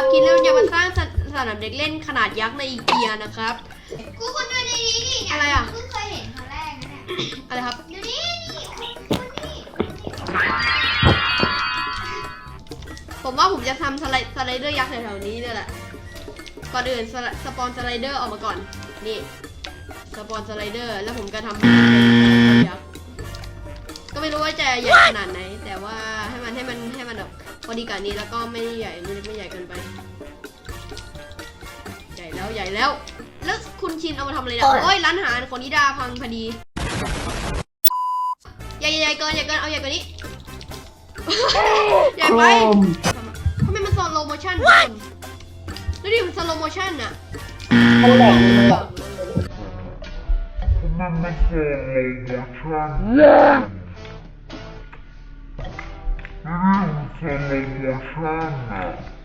นะครับ คิดเรื่องจะมาสร้างสสนามเด็กเล่นขนาดยักษ์ในอีเกียนะครับ กูคนดูในนี้ดิเนี่ยอะไรอะ เพิ่งเคยเห็นครั้งแรกนะเนี่ยอะไรครับ ดูนี่นี่คนนี่ผมว่าผมจะทำสไลด์สไลเดอร์ยักษ์แถวๆนี้เนี่ยแหละ ก่อนอื่นสไลสปอนสไลเดอร์ออกมาก่อน นี่ สปอนสไลเดอร์ แล้วผมก็ทำให้มันเป็นสไลเดอร์ยักษ์ก็ไม่รู้ว่าจะใหญ่ขนาดไหน แต่ว่าให้มันให้มันให้มัน แบบพอดีกับนี้แล้วก็ไม่ใหญ่ไม่เล็กไม่ใหญ่เกินไป ใหญ่แล้วใหญ่แล้ว แล้วคุณชินเอามาทำอะไรเนี่ยโอ้ยร้านอาหารของนิดาพังพอดี ใหญ่ใหญ่เกินใหญ่เกินเอาใหญ่กว่านี้ ใหญ่ไปทำไมมันสโลโมชั่นคนดูดิมันสโลโมชั่นอะมันแหลกมันแหลกมันไม่โซโลโมชั่นนี่มัน Selamat Selamat